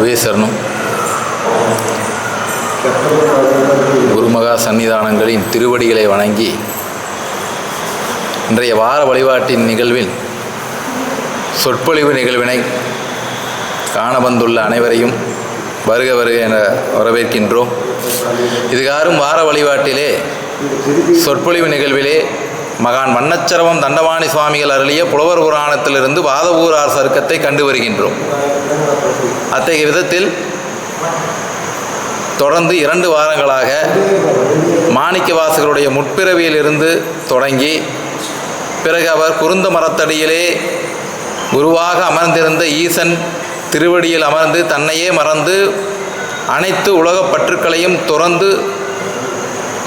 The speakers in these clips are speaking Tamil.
சரணம் குருமகா சன்னிதானங்களின் திருவடிகளை வணங்கி இன்றைய வார வழிபாட்டின் நிகழ்வில் சொற்பொழிவு நிகழ்வினை காண வந்துள்ள அனைவரையும் வருக வருக என வரவேற்கின்றோம். இதுகாரும் வார வழிபாட்டிலே சொற்பொழிவு நிகழ்விலே மகான் வண்ணச்சரவம் தண்டவாணி சுவாமிகள் அருளிய புலவர் புராணத்திலிருந்து வாதவூரார் சருக்கத்தை கண்டு வருகின்றோம். அத்தகைய விதத்தில் தொடர்ந்து இரண்டு வாரங்களாக மாணிக்கவாசகருடைய முற்பிறவியிலிருந்து தொடங்கி பிறகு அவர் குருந்த மரத்தடியிலே குருவாக அமர்ந்திருந்த ஈசன் திருவடியில் அமர்ந்து தன்னையே மறந்து அனைத்து உலகப் பற்றுக்களையும் துறந்து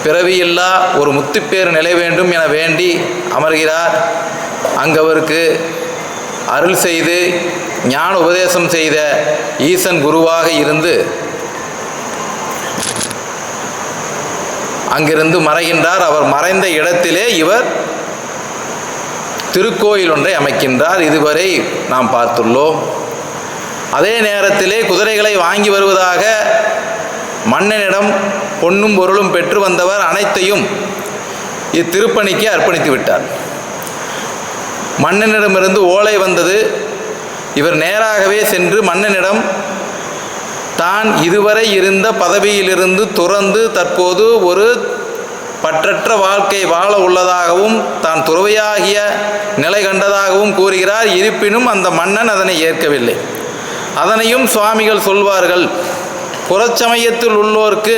பிறவியில்லா ஒரு முத்துப்பேறு நிலை வேண்டும் என வேண்டி அமர்கிறார். அங்கு அவருக்கு அருள் செய்து ஞான உபதேசம் செய்த ஈசன் குருவாக இருந்து அங்கிருந்து மறைகின்றார். அவர் மறைந்த இடத்திலே இவர் திருக்கோயில் ஒன்றை அமைக்கின்றார். இதுவரை நாம் பார்த்துள்ளோம். அதே நேரத்திலே குதிரைகளை வாங்கி வருவதாக மன்னனிடம் பொன்னும் பொருளும் பெற்று வந்தவர் அனைத்தையும் இத்திருப்பணிக்கு அர்ப்பணித்து விட்டார். மன்னனிடமிருந்து ஓலை வந்தது இவர் நேராகவே சென்று மன்னனிடம் தான் இதுவரை இருந்த பதவியிலிருந்து துறந்து தற்போது ஒரு பற்றற்ற வாழ்க்கை வாழ உள்ளதாகவும் தான் துறவையாகிய நிலை கண்டதாகவும் கூறுகிறார். இருப்பினும் அந்த மன்னன் அதனை ஏற்கவில்லை. அதனையும் சுவாமிகள் சொல்வார்கள் புறச்சமயத்தில் உள்ளோர்க்கு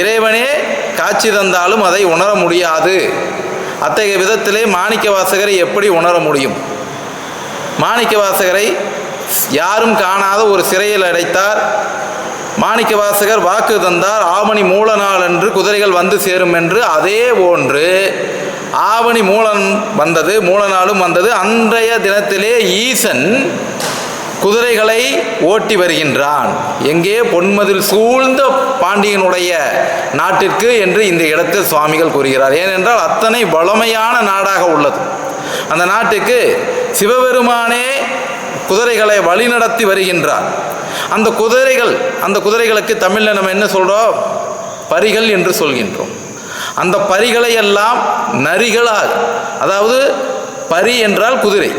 இறைவனே காட்சி தந்தாலும் அதை உணர முடியாது. அத்தகைய விதத்திலே மாணிக்க வாசகரை எப்படி உணர முடியும்? மாணிக்க வாசகரை யாரும் காணாத ஒரு சிறையில் அடைத்தார். மாணிக்க வாசகர் வாக்கு தந்தார் ஆவணி மூல நாள் என்று குதிரைகள் வந்து சேரும் என்று. அதே போன்று ஆவணி மூலன் வந்தது மூல நாளும் வந்தது. அன்றைய தினத்திலே ஈசன் குதிரைகளை ஓட்டி வருகின்றான். எங்கே? பொன்மதில் சூழ்ந்த பாண்டியனுடைய நாட்டிற்கு என்று இந்த இடத்தில் சுவாமிகள் கூறுகிறார். ஏனென்றால் அத்தனை வளமையான நாடாக உள்ளது. அந்த நாட்டுக்கு சிவபெருமானே குதிரைகளை வழிநடத்தி வருகின்றார். அந்த குதிரைகள் அந்த குதிரைகளுக்கு தமிழில் நம்ம என்ன சொல்கிறோம் பரிகள் என்று சொல்கின்றோம். அந்த பரிகளை எல்லாம் நரிகளாக அதாவது பரி என்றால் குதிரை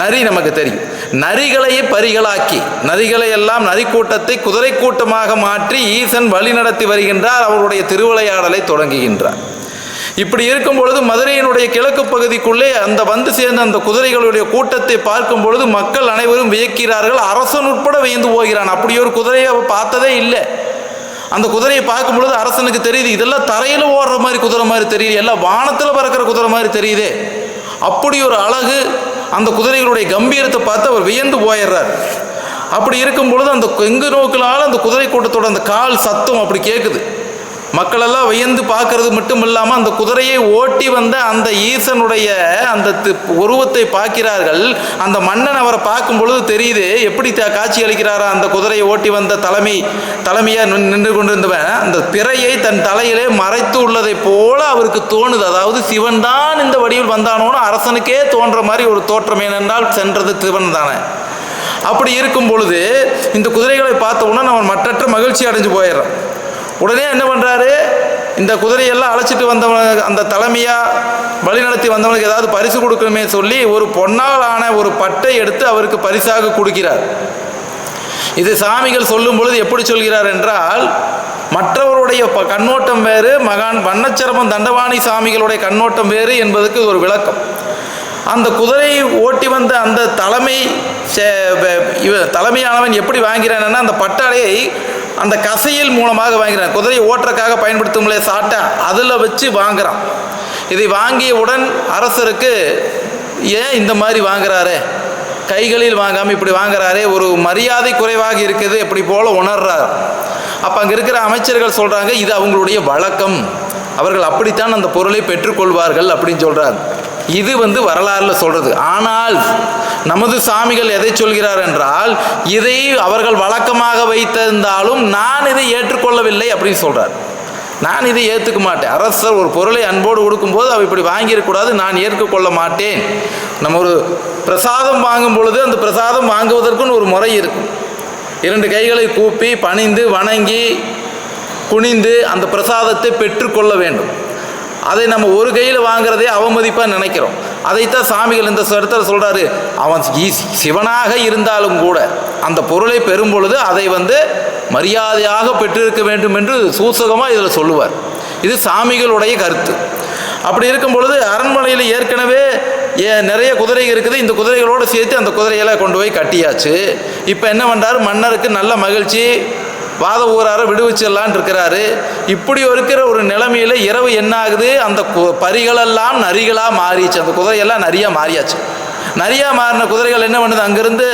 நரி நமக்கு தெரியும். நரிகளையே பரிகளாக்கி நரிகளை எல்லாம் நரி கூட்டத்தை குதிரை கூட்டமாக மாற்றி ஈசன் வழி நடத்தி வருகின்றார் அவருடைய திருவிளையாடலை தொடங்குகின்றார். இப்படி இருக்கும் பொழுது மதுரையினுடைய கிழக்கு பகுதிக்குள்ளே அந்த வந்து சேர்ந்த அந்த குதிரைகளுடைய கூட்டத்தை பார்க்கும் பொழுது மக்கள் அனைவரும் வியக்கிறார்கள். அரசன் உட்பட வியந்து போகிறான் அப்படி ஒரு குதிரையை அவ பார்த்ததே இல்லை. அந்த குதிரையை பார்க்கும் பொழுது அரசனுக்கு தெரியுது இதெல்லாம் தரையில் ஓடுற மாதிரி குதிரை மாதிரி தெரியுது. எல்லாம் வானத்தில் பறக்கிற குதிரை மாதிரி தெரியுதே. அப்படி ஒரு அழகு அந்த குதிரைகளுடைய கம்பீரத்தை பார்த்து அவர் வியந்து போயிடுறார் அப்படி இருக்கும் பொழுது அந்த எங்கு நோக்கினாலும் அந்த குதிரை கூட்டத்தோட அந்த கால் சத்தம் அப்படி கேட்குது மக்களெல்லாம் வியந்து பார்க்கறது மட்டும் இல்லாமல் அந்த குதிரையை ஓட்டி வந்த அந்த ஈசனுடைய அந்த தி- உருவத்தை பார்க்கிறார்கள். அந்த மன்னன் அவரை பார்க்கும் பொழுது தெரியுது எப்படி த- காட்சி அளிக்கிறாரா அந்த குதிரையை ஓட்டி வந்த தலைமை தலைமையாக நின்று கொண்டிருந்தவன். அந்த பிறையை தன் தலையிலே மறைத்து உள்ளதை போல அவருக்கு தோணுது. அதாவது சிவன் தான் இந்த வடிவில் வந்தானோன்னு அரசனுக்கே தோன்ற மாதிரி ஒரு தோற்றம் ஏனென்றால் சென்றது சிவன் தானே. அப்படி இருக்கும் பொழுது இந்த குதிரைகளை பார்த்த உடனே அவன் மற்றற்ற மகிழ்ச்சி அடைஞ்சு போயிடுறான். உடனே என்ன பண்ணுறாரு இந்த குதிரையெல்லாம் அழைச்சிட்டு வந்தவனுக்கு அந்த தலைமையாக வழிநடத்தி வந்தவனுக்கு ஏதாவது பரிசு கொடுக்கணுமே சொல்லி ஒரு பொன்னால் ஆன ஒரு பட்டை எடுத்து அவருக்கு பரிசாக கொடுக்கிறார். இது சாமிகள் சொல்லும் பொழுது எப்படி சொல்கிறார் என்றால் மற்றவருடைய ப- கண்ணோட்டம் வேறு மகான் வண்ணச்சரமம் தண்டவாணி சாமிகளுடைய கண்ணோட்டம் வேறு என்பதற்கு ஒரு விளக்கம். அந்த குதிரையை ஓட்டி வந்த அந்த தலைமை சே- இவ தலைமையானவன் எப்படி வாங்கிறான்னா அந்த பட்டாளையை அந்த கசையில் மூலமாக வாங்கிறான். குதிரையை ஓட்டுறக்காக பயன்படுத்தும்லே சாட்டை அதில் வச்சு வாங்குறான். இதை வாங்கியவுடன் அரசருக்கு ஏன் இந்த மாதிரி வாங்குறாரே? கைகளில் வாங்காமல் இப்படி வாங்குறாரே? ஒரு மரியாதை குறைவாக இருக்குது இப்படி போல உணர்றார். அப்போ அங்கே இருக்கிற அமைச்சர்கள் சொல்கிறாங்க இது அவங்களுடைய வழக்கம். அவர்கள் அப்படித்தான் அந்த பொருளை பெற்றுக்கொள்வார்கள் அப்படின்னு சொல்கிறார் இது வந்து வரலாறுல சொல்கிறது ஆனால் நமது சாமிகள் எதை சொல்கிறார் என்றால் இதை அவர்கள் வழக்கமாக வைத்திருந்தாலும் நான் இதை ஏற்றுக்கொள்ளவில்லை அப்படின்னு சொல்கிறார் நான் இதை ஏற்றுக்க மாட்டேன். அரசர் ஒரு பொருளை அன்போடு கொடுக்கும்போது அவள் இப்படி வாங்கிடக்கூடாது நான் ஏற்றுக்கொள்ள மாட்டேன். நம்ம ஒரு பிரசாதம் வாங்கும் பொழுது அந்த பிரசாதம் வாங்குவதற்குன்னு ஒரு முறை இருக்கும். இரண்டு கைகளை கூப்பி பணிந்து வணங்கி குனிந்து அந்த பிரசாதத்தை பெற்றுக்கொள்ள வேண்டும். அதை நம்ம ஒரு கையில் வாங்குறதே அவமதிப்பாக நினைக்கிறோம். அதைத்தான் சாமிகள் இந்த இடத்துல சொல்கிறாரு அவன் சிவனாக இருந்தாலும் கூட அந்த பொருளை பெறும் பொழுது அதை வந்து மரியாதையாக பெற்றிருக்க வேண்டும் என்று சூசகமாக இதில் சொல்லுவார். இது சாமிகளுடைய கருத்து. அப்படி இருக்கும் பொழுது அரண்மனையில் ஏற்கனவே ஏ- நிறைய குதிரை இருக்குது. இந்த குதிரைகளோடு சேர்த்து அந்த குதிரையெல்லாம் கொண்டு போய் கட்டியாச்சு. இப்போ என்ன பண்ணுறாரு மன்னருக்கு நல்ல மகிழ்ச்சி வாத ஊரார விடுவிச்சிடலான் இருக்கிறாரு. இப்படி இருக்கிற ஒரு நிலைமையில் இரவு என்ன ஆகுது அந்த கு- பரிகளெல்லாம் நரிகளாக மாறிச்சு. அந்த குதிரையெல்லாம் நரியாக மாறியாச்சு. நரியாக மாறின குதிரைகள் என்ன பண்ணுது? அங்கேருந்து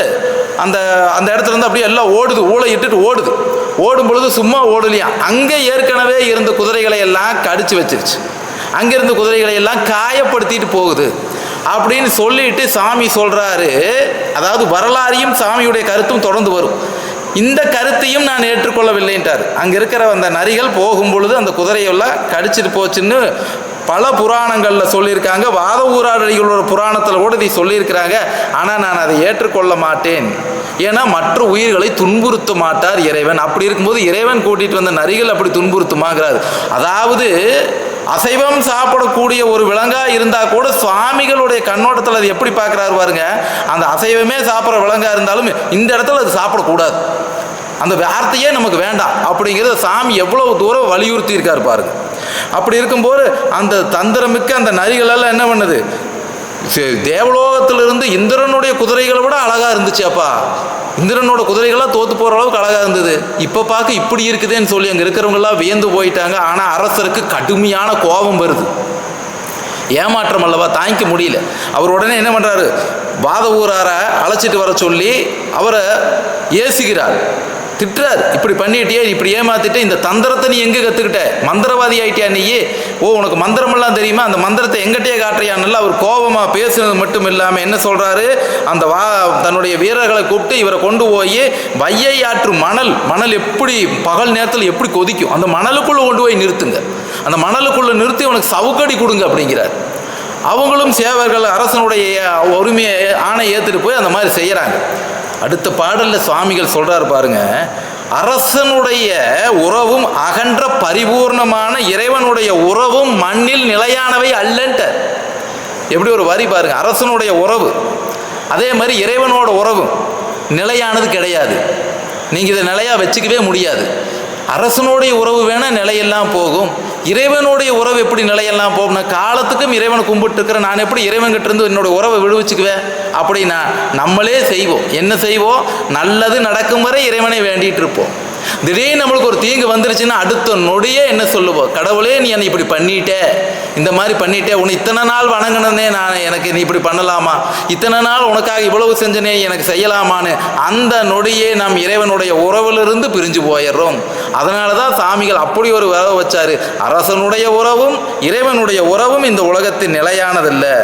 அந்த அந்த இடத்துலருந்து அப்படியே எல்லாம் ஓடுது. ஊளை இட்டுட்டு ஓடுது. ஓடும் பொழுது சும்மா ஓடலையாம். அங்கே ஏற்கனவே இருந்த குதிரைகளை எல்லாம் கடிச்சு வச்சிருச்சு. அங்கிருந்த குதிரைகளை எல்லாம் காயப்படுத்திட்டு போகுது. அப்படின்னு சொல்லிட்டு சாமி சொல்கிறாரு அதாவது வரலாறையும் சாமியுடைய கருத்தும் தொடர்ந்து வரும். இந்த கருத்தையும் நான் ஏற்றுக்கொள்ளவில்லைன்றார் அங்கே இருக்கிற அந்த நரிகள் போகும் பொழுது அந்த குதிரையெல்லாம் கடிச்சிட்டு போச்சுன்னு பல புராணங்களில் சொல்லியிருக்காங்க. வாத ஊராடிகளோட புராணத்தில் கூட இதை சொல்லியிருக்கிறாங்க. ஆனால் நான் அதை ஏற்றுக்கொள்ள மாட்டேன். ஏன்னா மற்ற உயிர்களை துன்புறுத்த மாட்டார் இறைவன். அப்படி இருக்கும்போது இறைவன் கூட்டிகிட்டு வந்த நரிகள் அப்படி துன்புறுத்துமாங்கிறாரு. அதாவது அசைவம் சாப்பிடக்கூடிய ஒரு விலங்காக இருந்தால் கூட சுவாமிகளுடைய கண்ணோட்டத்தில் அது எப்படி பார்க்குறாரு பாருங்க. அந்த அசைவமே சாப்பிட்ற விலங்காக இருந்தாலும் இந்த இடத்துல அது சாப்பிடக்கூடாது. அந்த வார்த்தையே நமக்கு வேண்டாம். அப்படிங்கிறத சாமி எவ்வளவு தூரம் வலியுறுத்தி இருக்காரு பாருங்க. அப்படி இருக்கும்போது அந்த தந்திரமிக்க அந்த நரிகளெல்லாம் என்ன பண்ணுது? தேவலோகத்திலிருந்து இந்திரனுடைய குதிரைகளை விட அழகாக இருந்துச்சு அப்பா. இந்திரனோட குதிரைகள்லாம் தோத்து போகிற அளவுக்கு அழகாக இருந்தது. இப்போ பார்க்க இப்படி இருக்குதுன்னு சொல்லி அங்கே இருக்கிறவங்களாம் வியந்து போயிட்டாங்க. ஆனால் அரசருக்கு கடுமையான கோபம் வருது. ஏமாற்றம் அல்லவா? தாங்கிக்க முடியல. அவர் உடனே என்ன பண்ணுறாரு வாத ஊரார அழைச்சிட்டு வர சொல்லி அவரை ஏசுகிறார் திட்டுறார். இப்படி பண்ணிட்டியே இப்படி ஏமாத்திட்டு இந்த தந்திரத்தை நீ எங்கே கற்றுக்கிட்ட மந்திரவாதி ஆயிட்டியா நீ ஓ உனக்கு மந்திரமெல்லாம் தெரியுமா? அந்த மந்திரத்தை எங்கிட்டே காட்டுறியான்ல அவர் கோபமாக பேசுனது மட்டும் இல்லாமல் என்ன சொல்கிறாரு அந்த வா தன்னுடைய வீரர்களை கூப்பிட்டு இவரை கொண்டு போய் வையை ஆற்று மணல் மணல் எப்படி பகல் நேரத்தில் எப்படி கொதிக்கும்? அந்த மணலுக்குள்ளே கொண்டு போய் நிறுத்துங்க. அந்த மணலுக்குள்ளே நிறுத்தி உனக்கு சவுக்கடி கொடுங்க அப்படிங்கிறார். அவங்களும் சேவர்கள் அரசனுடைய உரிமையை ஆணை ஏற்றுட்டு போய் அந்த மாதிரி செய்கிறாங்க அடுத்த பாடலில் சுவாமிகள் சொல்கிறார் பாருங்க அரசனுடைய உறவும் அகன்ற பரிபூர்ணமான இறைவனுடைய உறவும் மண்ணில் நிலையானவை அல்லன்ட்ட. எப்படி ஒரு வரி பாருங்க அரசனுடைய உறவு. அதே மாதிரி இறைவனோட உறவும் நிலையானது கிடையாது. நீங்கள் இதை நிலையாக வச்சுக்கவே முடியாது. அரசனுடைய உறவு வேணால் நிலையெல்லாம் போகும். இறைவனுடைய உறவு எப்படி நிலையெல்லாம் போகும்னா காலத்துக்கும் இறைவனை கும்பிட்டு இருக்கிறேன் நான் எப்படி இறைவன்கிட்ட இருந்து என்னோட உறவை விடுவிச்சுக்குவேன்? அப்படின்னா நம்மளே செய்வோம். என்ன செய்வோம்? நல்லது நடக்கும் வரை இறைவனை வேண்டிகிட்டு இருப்போம். திடீர்னு நம்மளுக்கு ஒரு தீங்கு வந்துருச்சுன்னா அடுத்த நொடியே என்ன சொல்லுவோம் கடவுளே நீ என்னை இப்படி பண்ணிட்டே. இந்த மாதிரி பண்ணிட்டே. உன்னை இத்தனை நாள் வணங்கினதே நான் எனக்கு நீ இப்படி பண்ணலாமா? இத்தனை நாள் உனக்காக இவ்வளவு செஞ்சனே எனக்கு செய்யலாமான்னு. அந்த நொடியே நாம் இறைவனுடைய உறவிலிருந்து பிரிஞ்சு போயிடுறோம். அதனால தான் சாமிகள் அப்படி ஒரு உறவு வச்சாரு. அரசனுடைய உறவும் இறைவனுடைய உறவும் இந்த உலகத்தின் நிலையானதில்லை.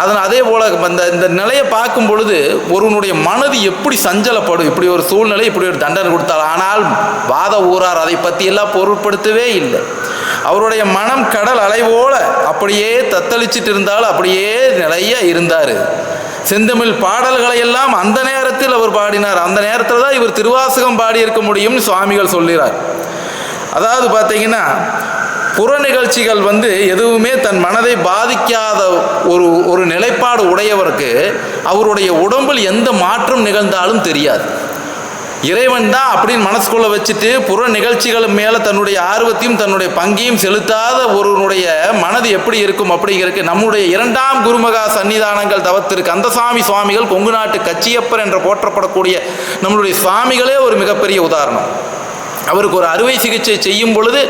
அதனால் அதே போல் அந்த இந்த நிலையை பார்க்கும் பொழுது ஒருவனுடைய மனது எப்படி சஞ்சலப்படும்? இப்படி ஒரு சூழ்நிலை இப்படி ஒரு தண்டனை கொடுத்தார் ஆனால் வாத ஊரார் அதை பற்றி எல்லாம் பொருட்படுத்தவே இல்லை. அவருடைய மனம் கடல் அலைவோல அப்படியே தத்தளிச்சிட்டு இருந்தால் அப்படியே நிலைய இருந்தார். செந்தமிழ் பாடல்களை எல்லாம் அந்த நேரத்தில் அவர் பாடினார். அந்த நேரத்தில் தான் இவர் திருவாசகம் பாடியிருக்க முடியும்னு சுவாமிகள் சொல்கிறார் அதாவது பார்த்தீங்கன்னா புற நிகழ்ச்சிகள் வந்து எதுவுமே தன் மனதை பாதிக்காத ஒரு ஒரு நிலைப்பாடு உடையவருக்கு அவருடைய உடம்பில் எந்த மாற்றம் நிகழ்ந்தாலும் தெரியாது. இறைவன் தான் அப்படின்னு மனசுக்குள்ளே வச்சுட்டு புற நிகழ்ச்சிகள் மேலே தன்னுடைய ஆர்வத்தையும் தன்னுடைய பங்கையும் செலுத்தாத ஒருவனுடைய மனது எப்படி இருக்கும் அப்படிங்கிறதுக்கு நம்முடைய இரண்டாம் குருமகா சன்னிதானங்கள் தவத்திரு கந்தசாமி சுவாமிகள் கொங்கு நாட்டு கச்சியப்பர் என்று போற்றப்படக்கூடிய நம்மளுடைய சுவாமிகளே ஒரு மிகப்பெரிய உதாரணம். அவருக்கு ஒரு அறுவை சிகிச்சை செய்யும் பொழுது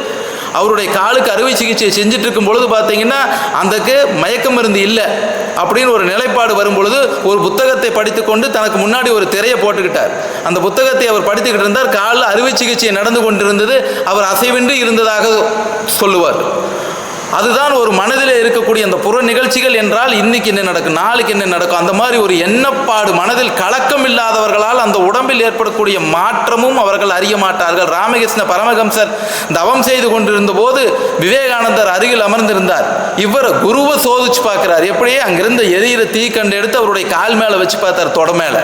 அவருடைய காலுக்கு அறுவை சிகிச்சை செஞ்சுட்டு இருக்கும் பொழுது பார்த்தீங்கன்னா அந்தக்கு மயக்க மருந்து இல்லை அப்படின்னு ஒரு நிலைப்பாடு வரும் பொழுது ஒரு புத்தகத்தை படித்துக்கொண்டு தனக்கு முன்னாடி ஒரு திரையை போட்டுக்கிட்டார். அந்த புத்தகத்தை அவர் படித்துக்கிட்டு இருந்தார். காலில் அறுவை சிகிச்சை நடந்து கொண்டிருந்தது. அவர் அசைவின்றி இருந்ததாக சொல்லுவார். அதுதான் ஒரு மனதில் இருக்கக்கூடிய அந்த புற நிகழ்ச்சிகள் என்றால் இன்னைக்கு என்ன நடக்கும் நாளைக்கு என்ன நடக்கும்? அந்த மாதிரி ஒரு எண்ணப்பாடு மனதில் கலக்கம் இல்லாதவர்களால் அந்த உடம்பில் ஏற்படக்கூடிய மாற்றமும் அவர்கள் அறிய மாட்டார்கள். ராமகிருஷ்ண பரமஹம்சர் தவம் செய்து கொண்டிருந்த போது விவேகானந்தர் அருகில் அமர்ந்திருந்தார். இவரை குருவை சோதிச்சு பார்க்கிறார். எப்படியே அங்கிருந்த எரியிற தீக்கண்டு எடுத்து அவருடைய கால் மேலே வச்சு பார்த்தார் தொட மேலே.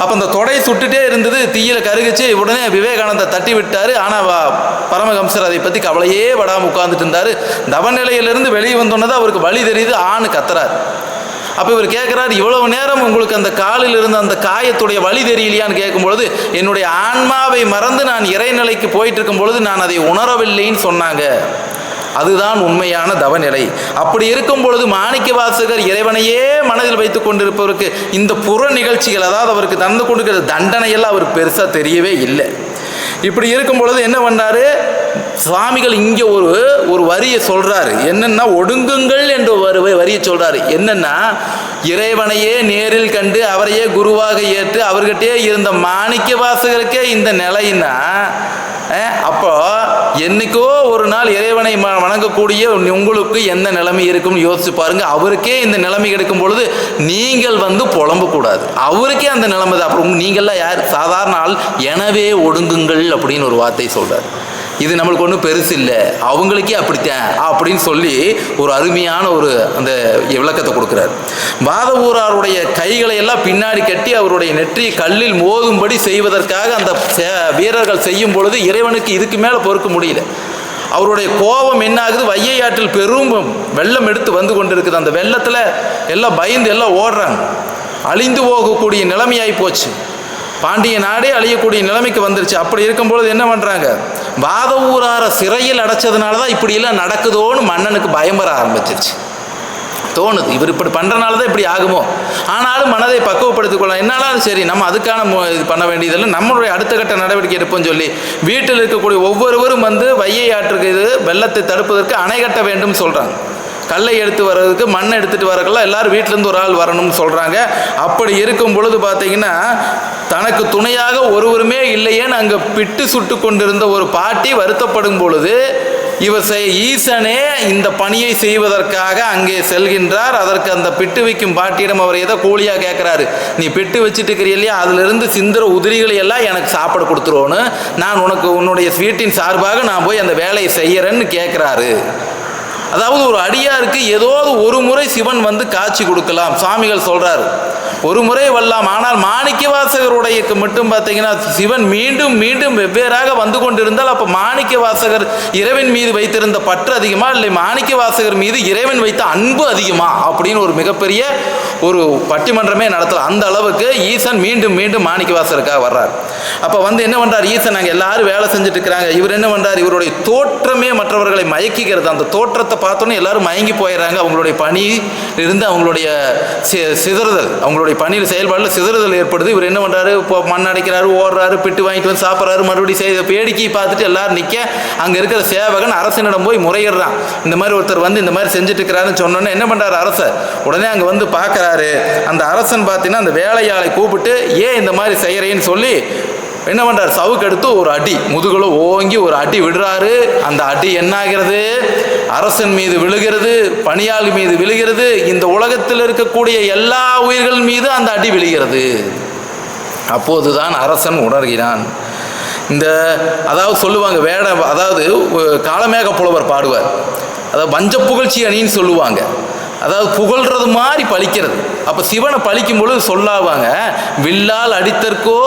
அப்போ அந்த தொடை சுட்டுட்டே இருந்தது தீயில கருகிச்சு உடனே விவேகானந்தர் தட்டி விட்டார். ஆனால் பரமஹம்சர் அதை பற்றி கவலையே படாமல் உட்கார்ந்துட்டு இருந்தார். தவநிலையிலிருந்து வெளியே வந்தோன்னதான் அவருக்கு வழி தெரியுது ஆணு கத்துறார். அப்போ இவர் கேட்குறாரு இவ்வளவு நேரம் உங்களுக்கு அந்த காலில் இருந்த அந்த காயத்துடைய வழி தெரியலையான்னு கேட்கும்பொழுது என்னுடைய ஆன்மாவை மறந்து நான் இறைநிலைக்கு போயிட்டு இருக்கும் பொழுது நான் அதை உணரவில்லைன்னு சொன்னாங்க. அதுதான் உண்மையான தவநிலை. அப்படி இருக்கும் பொழுது மாணிக்க வாசகர் இறைவனையே மனதில் வைத்துக் கொண்டிருப்பவருக்கு இந்த புற நிகழ்ச்சிகள் அதாவது அவருக்கு தந்து கொண்டிருக்கிற தண்டனையெல்லாம் அவருக்கு பெருசாக தெரியவே இல்லை. இப்படி இருக்கும் பொழுது என்ன பண்ணாரு? சுவாமிகள் இங்கே ஒரு ஒரு வரியை சொல்கிறாரு என்னென்னா ஒடுங்குங்கள் என்று ஒரு வரியை சொல்கிறாரு என்னென்னா இறைவனையே நேரில் கண்டு அவரையே குருவாக ஏற்று அவர்கிட்டயே இருந்த மாணிக்க வாசகருக்கே இந்த நிலைன்னா அப்போ என்னைக்கோ ஒரு நாள் இறைவனை வணங்கக்கூடிய உங்களுக்கு எந்த நிலைமை இருக்கும்னு யோசிச்சு பாருங்க. அவருக்கே இந்த நிலைமை கிடைக்கும் பொழுது நீங்கள் வந்து புலம்பக்கூடாது அவருக்கே அந்த நிலைமை தான். அப்புறம் நீங்கள்லாம் யார்? சாதாரண ஆள். எனவே ஒடுங்குங்கள் அப்படின்னு ஒரு வார்த்தை சொல்றாரு. இது நம்மளுக்கு ஒன்றும் பெருசு இல்லை. அவங்களுக்கே அப்படித்தான் அப்படின்னு சொல்லி ஒரு அருமையான ஒரு அந்த விளக்கத்தை கொடுக்குறாரு. வாதவூராருடைய கைகளை எல்லாம் பின்னாடி கட்டி அவருடைய நெற்றியை கல்லில் மோதும்படி செய்வதற்காக அந்த சே- வீரர்கள் செய்யும் பொழுது இறைவனுக்கு இதுக்கு மேலே பொறுக்க முடியல. அவருடைய கோபம் என்ன ஆகுது? வையை ஆற்றில் பெரும் வெள்ளம் எடுத்து வந்து கொண்டிருக்குது. அந்த வெள்ளத்தில் எல்லாம் பயந்து எல்லாம் ஓடுறாங்க. அழிந்து போகக்கூடிய நிலைமையாகி போச்சு. பாண்டிய நாடே அழியக்கூடிய நிலைமைக்கு வந்துருச்சு. அப்படி இருக்கும்பொழுது என்ன பண்ணுறாங்க வாத ஊரார சிறையில் அடைச்சதுனால தான் இப்படியெல்லாம் நடக்குதோன்னு மன்னனுக்கு பயம் வர ஆரம்பிச்சிருச்சு. தோணுது. இவர் இப்படி பண்ணுறனால தான் இப்படி ஆகுமோ? ஆனாலும் மனதை பக்குவப்படுத்திக் கொள்ளலாம். என்னாலும் சரி. நம்ம அதுக்கான இது பண்ண வேண்டியதில்லை நம்மளுடைய அடுத்த கட்ட நடவடிக்கை எடுப்போம்னு சொல்லி வீட்டில் இருக்கக்கூடிய ஒவ்வொருவரும் வந்து வையை ஆற்றுக்கு இது வெள்ளத்தை தடுப்பதற்கு அணை கட்ட வேண்டும் சொல்கிறாங்க கல்லை எடுத்து வர்றதுக்கு மண் எடுத்துகிட்டு வரக்கெல்லாம் எல்லோரும் வீட்டிலேருந்து ஒரு ஆள் வரணும்னு சொல்கிறாங்க அப்படி இருக்கும் பொழுது பார்த்தீங்கன்னா தனக்கு துணையாக ஒருவருமே இல்லையேன்னு அங்கே பிட்டு சுட்டு கொண்டிருந்த ஒரு பாட்டி வருத்தப்படும் பொழுது இவர் செய் ஈசனே இந்த பணியை செய்வதற்காக அங்கே செல்கின்றார். அதற்கு அந்த பிட்டு வைக்கும் பாட்டியிடம் அவர் ஏதோ கூலியாக கேட்குறாரு நீ பிட்டு வச்சுட்டு இருக்கிற இல்லையா? அதிலிருந்து சிந்துற உதிரிகளை எல்லாம் எனக்கு சாப்பாடு கொடுத்துருவோன்னு. நான் உனக்கு உன்னுடைய ஸ்வீட்டின் சார்பாக நான் போய் அந்த வேலையை செய்கிறேன்னு கேட்குறாரு அதாவது ஒரு அடியாருக்கு ஏதோ ஒரு முறை சிவன் வந்து காட்சி கொடுக்கலாம். சுவாமிகள் சொல்கிறாரு ஒரு முறை வரலாம் ஆனால் மாணிக்க வாசகருடையக்கு மட்டும் பார்த்தீங்கன்னா சிவன் மீண்டும் மீண்டும் வெவ்வேறாக வந்து கொண்டிருந்தால் அப்போ மாணிக்க வாசகர் இறைவன் மீது வைத்திருந்த பற்று அதிகமா இல்லை மாணிக்க வாசகர் மீது இறைவன் வைத்த அன்பு அதிகமா அப்படின்னு ஒரு மிகப்பெரிய ஒரு பட்டிமன்றமே நடத்தலாம். அந்த அளவுக்கு ஈசன் மீண்டும் மீண்டும் மாணிக்க வாசகருக்காக வர்றார். அப்போ வந்து என்ன பண்ணுறார் ஈசன்? நாங்கள் எல்லாரும் வேலை செஞ்சுட்டு இருக்கிறாங்க. இவர் என்ன பண்ணுறார் இவருடைய தோற்றமே மற்றவர்களை மயக்கிக்கிறது. அந்த தோற்றத்தை பார்த்தோன்னே எல்லாரும் மயங்கி போயிடுறாங்க. அவங்களுடைய பணி இருந்து அவங்களுடைய சி- சிதறுதல் அவங்களுடைய பணியில் செயல்பாடில் சிதறுதல் ஏற்படுது. இவர் என்ன பண்ணுறாரு இப்போ மண் அடைக்கிறாரு ஓடுறாரு பிட்டு வாங்கிட்டு வந்து சாப்பிட்றாரு மறுபடியும் செய்த வேடிக்கையை பார்த்துட்டு எல்லாரும் நிற்க அங்கே இருக்கிற சேவகன் அரசனிடம் போய் முறையிடுறான். இந்த மாதிரி ஒருத்தர் வந்து இந்த மாதிரி செஞ்சுட்டு இருக்கிறாருன்னு சொன்னோன்னே என்ன பண்ணுறாரு அரசர்? உடனே அங்கே வந்து பார்க்குறாரு. அந்த அரசன் பார்த்தீங்கன்னா அந்த வேலையாளை கூப்பிட்டு ஏன் இந்த மாதிரி செய்கிறேன்னு சொல்லி என்ன பண்ணுறாரு சவுக்கு எடுத்து ஒரு அடி முதுகுல ஓங்கி ஒரு அடி விடுறாரு. அந்த அடி என்ன ஆகிறது அரசன் மீது விழுகிறது பணியாளி மீது விழுகிறது இந்த உலகத்தில் இருக்கக்கூடிய எல்லா உயிர்கள் மீது அந்த அடி விழுகிறது. அப்போதுதான் அரசன் உணர்கிறான். இந்த அதாவது சொல்லுவாங்க வேட அதாவது காலமேக காளமேக புலவர் பாடுவார். அதாவது வஞ்ச புகழ்ச்சி அணின்னு சொல்லுவாங்க. அதாவது புகழ்றது மாதிரி பழிக்கிறது. அப்போ சிவனை பழிக்கும் பொழுது சொல்லாவாங்க வில்லால் அடித்தற்கோ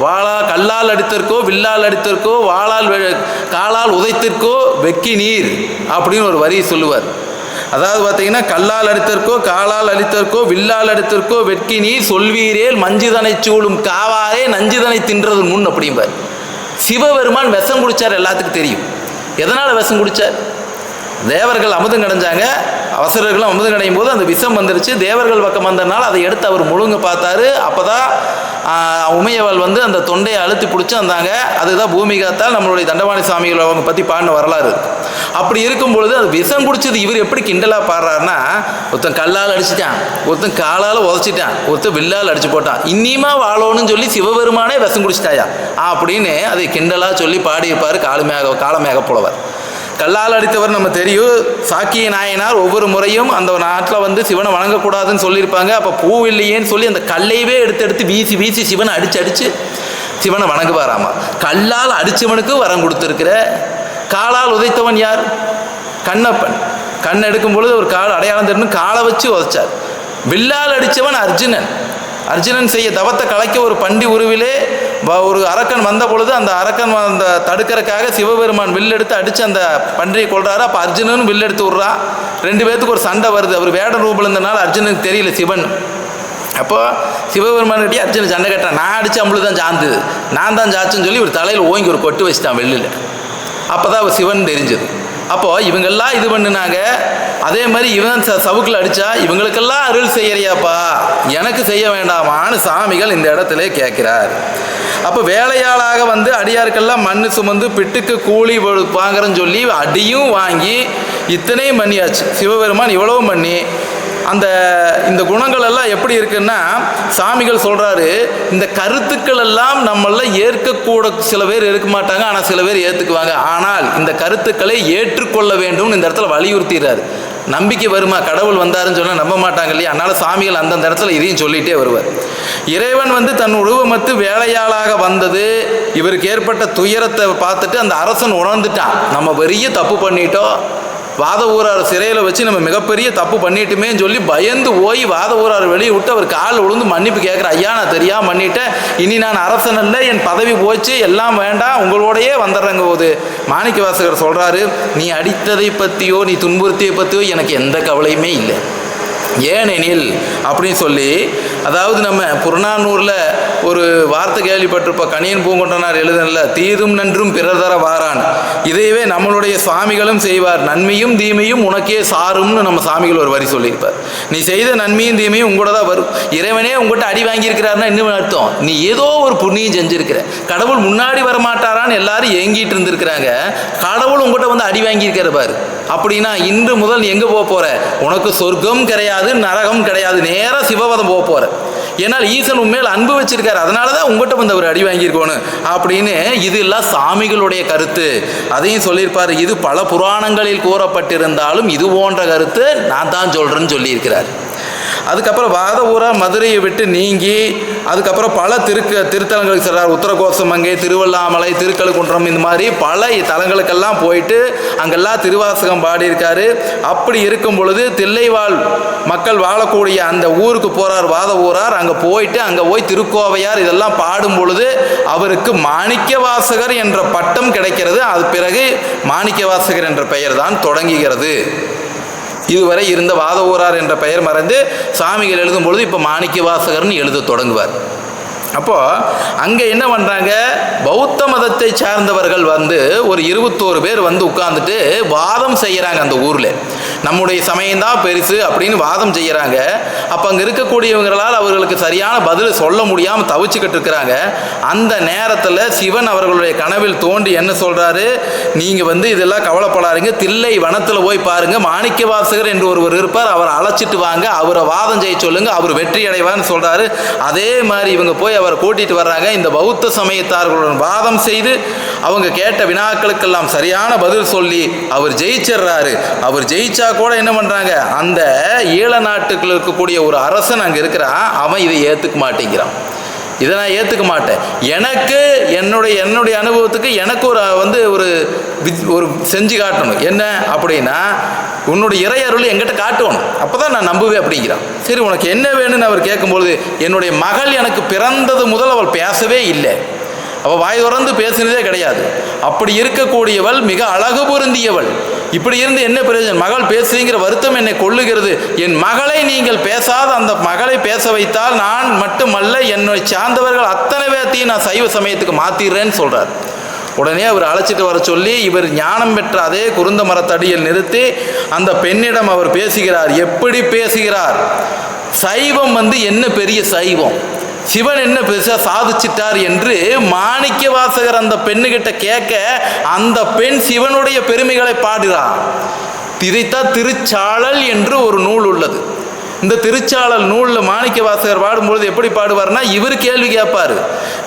வாளா கல்லால் அடித்திருக்கோ வில்லால் அடித்திருக்கோ வாளால் வெ- காலால் உதைத்திற்கோ வெக்கி நீர் அப்படின்னு ஒரு வரியை சொல்லுவார். அதாவது பார்த்தீங்கன்னா கல்லால் அடித்திருக்கோ காலால் அடித்தற்கோ வில்லால் அடித்திருக்கோ வெட்கி நீர் சொல்வீரேல் மஞ்சுதனை சூழும் காவாரே நஞ்சுதனை தின்றது முன் அப்படிம்பார். சிவபெருமான் விஷம் குடிச்சார் எல்லாத்துக்கும் தெரியும். எதனால் விஷம் குடித்தார் தேவர்கள் அமுதம் கிடைஞ்சாங்க அவசரர்களும் அமுதம் கிடையும் போது அந்த விஷம் வந்துருச்சு. தேவர்கள் பக்கம் வந்தனால அதை எடுத்து அவர் முழுங்க பார்த்தாரு. அப்போதான் உமையவள் வந்து அந்த தொண்டையை அழுத்தி பிடிச்சி வந்தாங்க. அதுதான் பூமிகாத்தால் நம்மளுடைய தண்டவாணி சுவாமிகள் அவங்க பற்றி பாடின வரலாறு அப்படி இருக்கும் பொழுது அது விஷம் குடிச்சது இவர் எப்படி கிண்டலாக பாடுறாருன்னா ஒருத்தன் கல்லால் அடிச்சிட்டான் ஒருத்தன் காலால் உதச்சிட்டான் ஒருத்தன் வில்லால் அடிச்சு போட்டான். இன்னியுமா வாழணும்னு சொல்லி சிவபெருமானே விஷம் குடிச்சிட்டாயா? அப்படின்னு அதை கிண்டலாக சொல்லி பாடியிருப்பார் காலமேக காலமேக புலவர். கல்லால் அடித்தவர் நம்ம தெரியும். சாக்கிய நாயனார் ஒவ்வொரு முறையும் அந்த நாட்டில் வந்து சிவனை வணங்கக்கூடாதுன்னு சொல்லியிருப்பாங்க. அப்போ பூ இல்லையேன்னு சொல்லி அந்த கல்லையவே எடுத்து எடுத்து வீசி வீசி சிவனை அடிச்சு அடித்து சிவனை வணங்குவாராமா? கல்லால் அடித்தவனுக்கு வரம் கொடுத்துருக்கிற. காலால் உதைத்தவன் யார்? கண்ணப்பன். கண் எடுக்கும் பொழுது ஒரு கால் அடையாளம் தெரியணும் காலை வச்சு உதைச்சார். வில்லால் அடித்தவன் அர்ஜுனன். அர்ஜுனன் செய்ய தவத்தை கலைக்க ஒரு பண்டி உருவிலே ஒரு அரக்கன் வந்த பொழுது அந்த அரக்கன் அந்த தடுக்கிறக்காக சிவபெருமான் வில்லெடுத்து அடித்து அந்த பன்றியை கொள்றாரு அப்போ அர்ஜுனனும் வில்லெடுத்து எடுத்து விட்றான் ரெண்டு பேர்த்துக்கு ஒரு சண்டை வருது. அவர் வேட ரூபம் இருந்தனால அர்ஜுனுக்கு தெரியல சிவன். அப்போ சிவபெருமான்கிட்டயே அர்ஜுனன் சண்டை கட்டான் நான் அடித்து அம்பளு தான் சாந்தது நான் தான் சாச்சுன்னு சொல்லி ஒரு தலையில் ஓங்கி ஒரு கொட்டு வச்சுட்டான் வெளியில் அப்போ தான் அவர் சிவன் தெரிஞ்சது. அப்போது இவங்கெல்லாம் இது பண்ணுனாங்க. அதே மாதிரி இவன் ச சவுக்கில் அடித்தா இவங்களுக்கெல்லாம் அருள் செய்யறியாப்பா எனக்கு செய்ய வேண்டாமான்னு சாமிகள் இந்த இடத்துல கேட்கிறார். அப்போ வேலையாளாக வந்து அடியாருக்கெல்லாம் மண் சுமந்து பிட்டுக்கு கூலி வ- வாங்குறேன்னு சொல்லி அடியும் வாங்கி இத்தனையும் பண்ணியாச்சு. சிவபெருமான் இவ்வளவும் பண்ணி அந்த இந்த குணங்கள் எல்லாம் எப்படி இருக்குன்னா சாமிகள் சொல்கிறாரு இந்த கருத்துக்கள் எல்லாம் நம்மள ஏற்கக்கூட சில பேர் இருக்க மாட்டாங்க ஆனால் சில பேர் ஏற்றுக்குவாங்க ஆனால் இந்த கருத்துக்களை ஏற்றுக்கொள்ள வேண்டும்னு இந்த இடத்துல வலியுறுத்திடுறாரு. நம்பிக்கை வருமா? கடவுள் வந்தாருன்னு சொன்னால் நம்ப மாட்டாங்க இல்லையா? அதனால சாமிகள் அந்தந்த இடத்துல இதையும் சொல்லிட்டே வருவார். இறைவன் வந்து தன் உருவமத்து வேலையாளாக வந்தது. இவருக்கு ஏற்பட்ட துயரத்தை பார்த்துட்டு அந்த அரசன் உணர்ந்துட்டான். நம்ம பெரிய தப்பு பண்ணிட்டோம். வாத ஊரார் சிறையில் வச்சு நம்ம மிகப்பெரிய தப்பு பண்ணிட்டுமேன்னு சொல்லி பயந்து போய் வாத ஊரார் வெளியே விட்டு அவர் காலில் விழுந்து மன்னிப்பு கேட்குற ஐயா நான் தெரியாம பண்ணிட்டேன். இனி நான் அரசன் அல்ல. என் பதவி போச்சு. எல்லாம் வேண்டாம். உங்களோடையே வந்துடுறேங்க போது. மாணிக்க வாசகர் சொல்கிறாரு நீ அடித்ததை பற்றியோ நீ துன்புறுத்தியை பற்றியோ எனக்கு எந்த கவலையுமே இல்லை. ஏனெனில் அப்படின்னு சொல்லி அதாவது நம்ம புறநானூரில் ஒரு வார்த்தை கேள்விப்பட்டிருப்போம் கணியன் பூங்கொண்டனார் எழுதல தீதும் நன்றும் பிறதர வாரான். இதையவே நம்மளுடைய சுவாமிகளும் செய்வார். நன்மையும் தீமையும் உனக்கே சாரும்னு நம்ம சாமிகள் ஒரு வரி சொல்லியிருப்பார். நீ செய்த நன்மையும் தீமையும் உங்களோட தான் வரும். இறைவனே உங்கள்கிட்ட அடி வாங்கியிருக்கிறாருன்னா இன்னும் அர்த்தம். நீ ஏதோ ஒரு புண்ணியம் செஞ்சிருக்கிற. கடவுள் முன்னாடி வரமாட்டாரான்னு எல்லாரும் ஏங்கிட்டு இருந்திருக்கிறாங்க. கடவுள் உங்கள்கிட்ட வந்து அடி வாங்கியிருக்கிற பாரு. அப்படின்னா இன்று முதல் நீ எங்கே போக போகிற உனக்கு சொர்க்கம் கிடையாது நரகம் கிடையாது. நேராக சிவபதம் போக போகிற ஏன்னால் ஈசன் உண்மையில் அன்பு வச்சிருக்காரு அதனால தான் உங்கள்கிட்ட வந்து அவர் அடி வாங்கியிருக்கணும் அப்படின்னு இது எல்லாம் சாமிகளுடைய கருத்து. அதையும் சொல்லியிருப்பார் இது பல புராணங்களில் கூறப்பட்டிருந்தாலும் இது போன்ற கருத்து நான் தான் சொல்கிறேன்னு சொல்லியிருக்கிறார். அதுக்கப்புறம் வாத ஊரா மதுரையை விட்டு நீங்கி அதுக்கப்புறம் பல திருக்கு திருத்தலங்களுக்கு செல்றார். உத்தரகோசமங்கை திருவண்ணாமலை திருக்கழுக்குன்றம் இந்த மாதிரி பல தலங்களுக்கெல்லாம் போயிட்டு அங்கெல்லாம் திருவாசகம் பாடியிருக்காரு. அப்படி இருக்கும் பொழுது தில்லைவாழ் மக்கள் வாழக்கூடிய அந்த ஊருக்கு போறார் வாத ஊரார். அங்கே போயிட்டு அங்கே போய் திருக்கோவையார் இதெல்லாம் பாடும் பொழுது அவருக்கு மாணிக்கவாசகர் என்ற பட்டம் கிடைக்கிறது. அது பிறகு மாணிக்கவாசகர் என்ற பெயர் தான் தொடங்குகிறது. இதுவரை இருந்த வாதவூரார் என்ற பெயர் மறைந்து சாமிகள் எழுதும் பொழுது இப்போ மாணிக்க வாசகர்னு எழுத தொடங்குவார். அப்போது அங்கே என்ன பண்ணுறாங்க பௌத்த மதத்தை சார்ந்தவர்கள் வந்து ஒரு இருபத்தோரு பேர் வந்து உட்காந்துட்டு வாதம் செய்கிறாங்க அந்த ஊரில். நம்முடைய சமயம்தான் பெருசு அப்படின்னு வாதம் செய்கிறாங்க அப்போ அங்கே இருக்கக்கூடியவங்களால் அவர்களுக்கு சரியான பதில் சொல்ல முடியாமல் தவிச்சுக்கிட்டு இருக்கிறாங்க. அந்த நேரத்தில் சிவன் அவர்களுடைய கனவில் தோண்டி என்ன சொல்கிறாரு நீங்கள் வந்து இதெல்லாம் கவலைப்படாதீங்க. தில்லை வனத்தில் போய் பாருங்கள் மாணிக்க வாசகர் என்று ஒருவர் இருப்பார். அவரை அழைச்சிட்டு வாங்க. அவரை வாதம் செய்ய சொல்லுங்க. அவர் வெற்றி அடைவார்னு சொல்கிறாரு அதே மாதிரி இவங்க போய் அவரை கூட்டிகிட்டு வர்றாங்க. இந்த பௌத்த சமயத்தார்களுடன் வாதம் செய்து அவங்க கேட்ட வினாக்களுக்கெல்லாம் சரியான பதில் சொல்லி அவர் ஜெயிச்சிடுறாரு. அவர் ஜெயிச்சா கூட என்ன பண்ணுறாங்க அந்த ஈழ நாட்டுக்குள் இருக்கக்கூடிய ஒரு அரசன் அங்கே இருக்கிறான் அவன் இதை ஏற்றுக்க மாட்டேங்கிறான். இதை நான் ஏற்றுக்க மாட்டேன். எனக்கு என்னுடைய என்னுடைய அனுபவத்துக்கு எனக்கு ஒரு வந்து ஒரு ஒரு செஞ்சு காட்டணும். என்ன அப்படின்னா உன்னுடைய இறை அருள் என்கிட்ட காட்டணும். அப்போ தான் நான் நம்புவேன் அப்படிங்கிறான். சரி உனக்கு என்ன வேணும்னு அவர் கேட்கும்பொழுது என்னுடைய மகள் எனக்கு பிறந்தது முதல் அவள் பேசவே இல்லை. அவள் வாய் திறந்து பேசினதே கிடையாது. அப்படி இருக்கக்கூடியவள் மிக அழகு பொருந்தியவள். இப்படி இருந்து என்ன பிரயோஜனம்? மகள் பேசுகிற வருத்தம் என்னை கொள்ளுகிறது என் மகளை நீங்கள் பேசாத அந்த மகளை பேச வைத்தால் நான் மட்டுமல்ல என்னை சார்ந்தவர்கள் அத்தனை பேர்த்தையும் நான் சைவ சமயத்துக்கு மாத்திடுறேன்னு சொல்கிறார் உடனே அவர் அழைச்சிட்டு வர சொல்லி இவர் ஞானம் பெற்ற அதே குருந்த மரத்தடியில் நிறுத்தி அந்த பெண்ணிடம் அவர் பேசுகிறார். எப்படி பேசுகிறார்? சைவம் வந்து என்ன பெரிய சைவம்? சிவன் என்ன பெருசாக சாதிச்சிட்டார் என்று மாணிக்க வாசகர் அந்த பெண்ணுகிட்ட கேட்க அந்த பெண் சிவனுடைய பெருமைகளை பாடுகிறார். இதைத்தான் திருச்சாளல் என்று ஒரு நூல் உள்ளது. இந்த திருச்சாளல் நூலில் மாணிக்க வாசகர் பாடும்பொழுது எப்படி பாடுவார்னா இவர் கேள்வி கேட்பார்.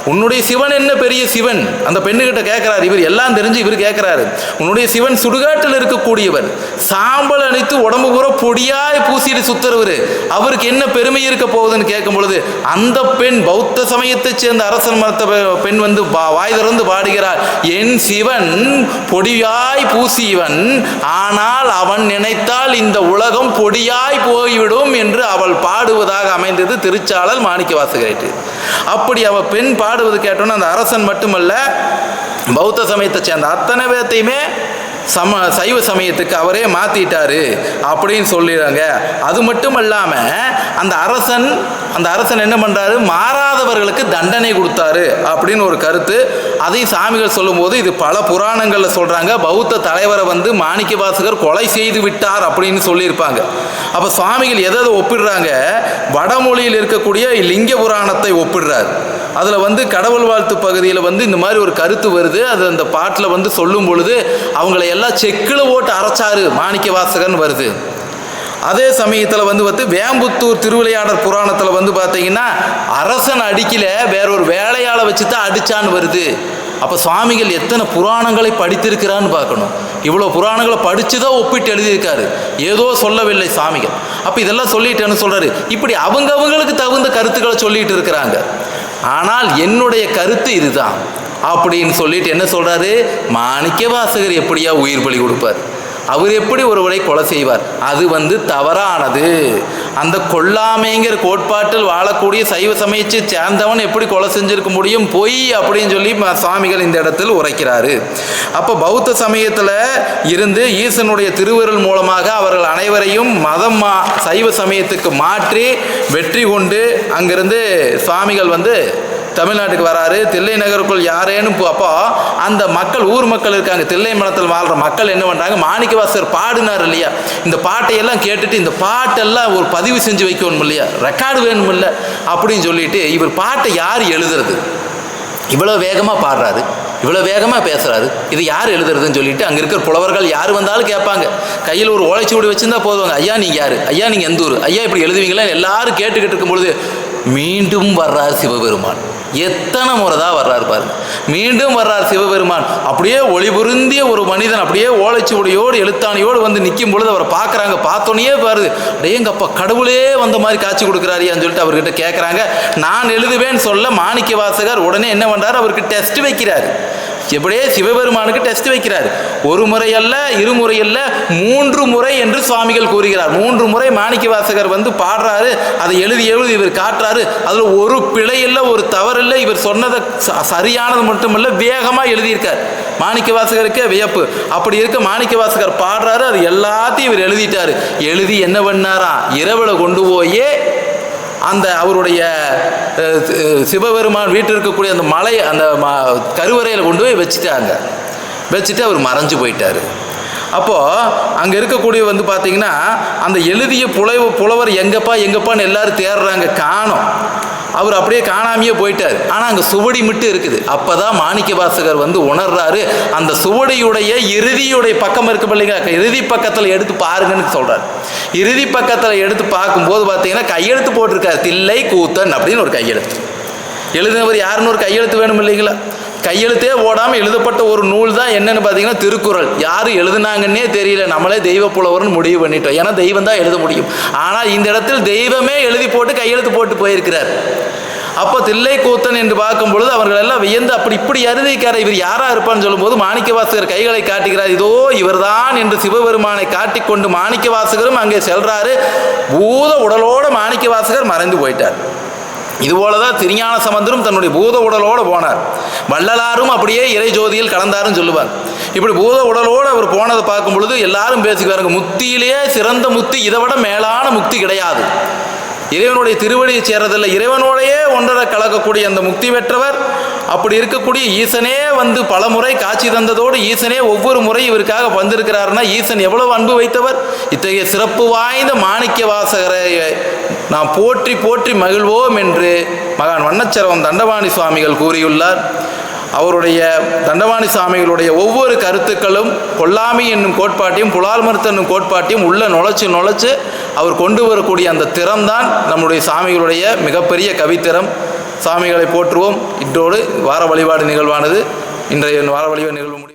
உன்னுடைய சிவன் என்ன பெரிய சிவன்? அந்த பெண்ணுகிட்ட கேட்குறாரு. இவர் எல்லாம் தெரிஞ்சு இவர் கேட்குறாரு. உன்னுடைய சிவன் சுடுகாட்டில் இருக்கக்கூடியவர். சாம்பல் அணித்து உடம்பு பூரா பொடியாய் பூசிட்டு சுத்துறவர். அவருக்கு என்ன பெருமை இருக்க போகுதுன்னு கேட்கும் பொழுது அந்த பெண் பௌத்த சமயத்தைச் சேர்ந்த அரசன் மரத்த பெண் வந்து வாய் திறந்து பாடுகிறார் என் சிவன் பொடியாய் பூசியவன். ஆனால் அவன் நினைத்தால் இந்த உலகம் பொடியாய் போய்விடும் என்று அவள் பாடுவதாக அமைந்தது திருச்சாளல் மாணிக்க வாசகரேட்டு அப்படி அவள் பெண் பாடுவது கேட்டோன்னா அந்த அரசன் மட்டுமல்ல பௌத்த சமயத்தை சேர்ந்த அத்தனை பேர்த்தையுமே சம சைவ சமயத்துக்கு அவரே மாற்றிட்டாரு அப்படின்னு சொல்லிடுறாங்க. அது மட்டும் இல்லாமல் அந்த அரசன் அந்த அரசன் என்ன பண்ணுறாரு மாறாதவர்களுக்கு தண்டனை கொடுத்தாரு அப்படின்னு ஒரு கருத்து. அதையும் சாமிகள் சொல்லும்போது இது பல புராணங்களில் சொல்கிறாங்க பௌத்த தலைவரை வந்து மாணிக்க வாசகர் கொலை செய்து விட்டார் அப்படின்னு சொல்லியிருப்பாங்க. அப்போ சுவாமிகள் எதை எதை ஒப்பிடுறாங்க? வடமொழியில் இருக்கக்கூடிய லிங்க புராணத்தை ஒப்பிடுறாரு. அதில் வந்து கடவுள் வாழ்த்து பகுதியில் வந்து இந்த மாதிரி ஒரு கருத்து வருது. அது அந்த பாட்டில் வந்து சொல்லும் பொழுது அவங்கள எல்லாம் செக்கில் ஓட்டு அரைச்சாரு மாணிக்க வாசகன் வருது. அதே சமயத்தில் வந்து பார்த்து வேம்புத்தூர் திருவிளையாடர் புராணத்தில் வந்து பார்த்தீங்கன்னா அரசன் அடிக்கல வேற ஒரு வேலையாளை வச்சு தான் அடிச்சான்னு வருது. அப்போ சுவாமிகள் எத்தனை புராணங்களை படித்திருக்கிறான்னு பார்க்கணும். இவ்வளோ புராணங்களை படித்து தான் ஒப்பிட்டு எழுதியிருக்காரு. ஏதோ சொல்லவில்லை சாமிகள் அப்போ இதெல்லாம் சொல்லிட்டேன்னு சொல்கிறாரு இப்படி அவங்க அவங்களுக்கு தகுந்த கருத்துக்களை சொல்லிட்டு இருக்கிறாங்க. ஆனால் என்னுடைய கருத்து இதுதான். அப்படின்னு சொல்லிட்டு என்ன சொல்கிறாரு மாணிக்க வாசகர் எப்படியா உயிர் பலி கொடுப்பார்? அவர் எப்படி ஒருவரை கொலை செய்வார்? அது வந்து தவறானது. அந்த கொல்லாமைங்கிற கோட்பாட்டில் வாழக்கூடிய சைவ சமயத்தை சேர்ந்தவன் எப்படி கொலை செஞ்சிருக்க முடியும்? பொய் அப்படின்னு சொல்லி சுவாமிகள் இந்த இடத்தில் உரைக்கிறாரு. அப்போ பௌத்த சமயத்தில் இருந்து ஈசனுடைய திருவிரல் மூலமாக அவர்கள் அனைவரையும் மதம் மா சைவ சமயத்துக்கு மாற்றி வெற்றி கொண்டு அங்கிருந்து சுவாமிகள் வந்து தமிழ்நாட்டுக்கு வராரு. தில்லை நகருக்குள் யாரேனும் அப்போ அந்த மக்கள் ஊர் மக்கள் இருக்காங்க. தில்லை மனத்தில் வாழ்கிற மக்கள் என்ன பண்ணுறாங்க மாணிக்கவாசர் பாடினார் இல்லையா? இந்த பாட்டையெல்லாம் கேட்டுட்டு இந்த பாட்டெல்லாம் ஒரு பதிவு செஞ்சு வைக்கணும் இல்லையா ரெக்கார்டு வேணும் இல்லை அப்படின்னு சொல்லிட்டு இவர் பாட்டை யார் எழுதுறது? இவ்வளோ வேகமாக பாடுறாரு. இவ்வளோ வேகமாக பேசுகிறாரு இது யார் எழுதுறதுன்னு சொல்லிட்டு அங்கே இருக்கிற புலவர்கள் யார் வந்தாலும் கேட்பாங்க. கையில் ஒரு ஓலைச்சுவடி வச்சுருந்தா போதுவாங்க. ஐயா நீங்கள் யார்? ஐயா நீங்கள் எந்த ஊர்? ஐயா இப்படி எழுதுவீங்களா? எல்லாரும் கேட்டுக்கிட்டு இருக்கும் பொழுது மீண்டும் வர்றார் சிவபெருமான். எத்தனை முறை தான் வர்றாரு பாருங்க. மீண்டும் வர்றார் சிவபெருமான். அப்படியே ஒளிபுருந்திய ஒரு மனிதன் அப்படியே ஓலைச்சுவடியோடு எழுத்தாணியோடு வந்து நிற்கும் பொழுது அவரை பார்க்குறாங்க. பார்த்தோன்னே பாருது டேங்கப்பா கடவுளே வந்த மாதிரி காட்சி கொடுக்குறாரியான்னு சொல்லிட்டு அவர்கிட்ட கேட்குறாங்க நான் எழுதுவேன்னு சொல்ல மாணிக்க வாசகர் உடனே என்ன பண்ணுறாரு அவருக்கு டெஸ்ட் வைக்கிறாரு. எப்படியே சிவபெருமானுக்கு டெஸ்ட் வைக்கிறார். ஒரு முறை அல்ல இருமுறை அல்ல மூன்று முறை என்று சுவாமிகள் கூறுகிறார். மூன்று முறை மாணிக்க வாசகர் வந்து பாடுறாரு அதை எழுதி எழுதி இவர் காட்டுறாரு. அதில் ஒரு பிழை இல்லை ஒரு தவறு இல்லை இவர் சொன்னதை ச- சரியானது மட்டுமல்ல வேகமாக எழுதியிருக்கார். மாணிக்க வாசகருக்கே வியப்பு. அப்படி இருக்க மாணிக்க வாசகர் பாடுறாரு அது எல்லாத்தையும் இவர் எழுதிட்டாரு. எழுதி என்ன பண்ணாராம் இரவில் கொண்டு போயே அந்த அவருடைய சிவபெருமான் வீட்டில் இருக்கக்கூடிய அந்த மலை அந்த கருவறையில் கொண்டு போய் வச்சுட்டாங்க. வச்சுட்டு அவர் மறைஞ்சு போயிட்டார். அப்போது அங்கே இருக்கக்கூடிய வந்து பார்த்திங்கன்னா அந்த எழுதிய புலவு புலவர் எங்கப்பா எங்கப்பான்னு எல்லோரும் தேடுறாங்க காணும். அவர் அப்படியே காணாமையே போயிட்டார். ஆனால் அங்கே சுவடி மட்டும் இருக்குது. அப்போ தான் மாணிக்க வாசகர் வந்து உணர்றாரு. அந்த சுவடியுடைய இறுதியுடைய பக்கம் இருக்கு பிள்ளைங்க இறுதி பக்கத்தில் எடுத்து பாருங்கன்னு சொல்கிறார் இறுதி பக்கத்தில் எடுத்து பார்க்கும்போது பார்த்தீங்கன்னா கையெழுத்து போட்டிருக்காரு. தில்லை கூத்தன் அப்படின்னு ஒரு கையெழுத்து. எழுதினவர் யாருன்னு ஒரு கையெழுத்து வேணும் இல்லைங்களா? கையெழுத்தே ஓடாமல் எழுதப்பட்ட ஒரு நூல் தான் என்னென்னு பார்த்தீங்கன்னா திருக்குறள். யார் எழுதுனாங்கன்னே தெரியல. நம்மளே தெய்வ புலவர்னு முடிவு பண்ணிட்டோம். ஏன்னா தெய்வம் தான் எழுத முடியும். ஆனால் இந்த இடத்தில் தெய்வமே எழுதி போட்டு கையெழுத்து போட்டு போயிருக்கிறார். அப்போ தில்லை கூத்தன் என்று பார்க்கும் பொழுது அவர்கள் எல்லாம் வியந்து அப்படி இப்படி அருதிக்கார இவர் யாரா இருப்பான்னு சொல்லும்போது மாணிக்கவாசகர் கைகளை காட்டுகிறார். இதோ இவர்தான் என்று சிவபெருமானை காட்டிக்கொண்டு மாணிக்கவாசகரும் அங்கே செல்றாரு. பூத உடலோட மாணிக்கவாசகர் மறைந்து போயிட்டார். இதுபோல தான் திருஞான சம்பந்தரும் தன்னுடைய பூத உடலோடு போனார். வள்ளலாரும் அப்படியே இறை ஜோதியில் கலந்தாருன்னு சொல்லுவார். இப்படி பூத உடலோடு அவர் போனதை பார்க்கும் பொழுது எல்லாரும் பேசிக்குவாருங்க முத்தியிலேயே சிறந்த முத்தி இதை விட மேலான முக்தி கிடையாது. இறைவனுடைய திருவடியை சேர்றதில்லை. இறைவனோடையே ஒன்றரை கலக்கக்கூடிய அந்த முக்தி பெற்றவர் அப்படி இருக்கக்கூடிய ஈசனே வந்து பல முறை காட்சி தந்ததோடு ஈசனே ஒவ்வொரு முறை இவருக்காக வந்திருக்கிறாருன்னா ஈசன் எவ்வளவு அன்பு வைத்தவர்? இத்தகைய சிறப்பு வாய்ந்த மாணிக்க வாசகரை நாம் போற்றி போற்றி மகிழ்வோம் என்று மகான் வண்ணச்சரவம் தண்டபாணி சுவாமிகள் கூறியுள்ளார். அவருடைய தண்டவாணி சாமிகளுடைய ஒவ்வொரு கருத்துக்களும் கொல்லாமை என்னும் கோட்பாட்டையும் புலால் மருத்து என்னும் கோட்பாட்டையும் உள்ள நுழைச்சு நுழைச்சு அவர் கொண்டு வரக்கூடிய அந்த திறம்தான் நம்முடைய சாமிகளுடைய மிகப்பெரிய கவித்திறம். சாமிகளை போற்றுவோம். இன்றோடு வார வழிபாடு நிகழ்வானது. இன்றைய வார வழிபாடு நிகழ்வு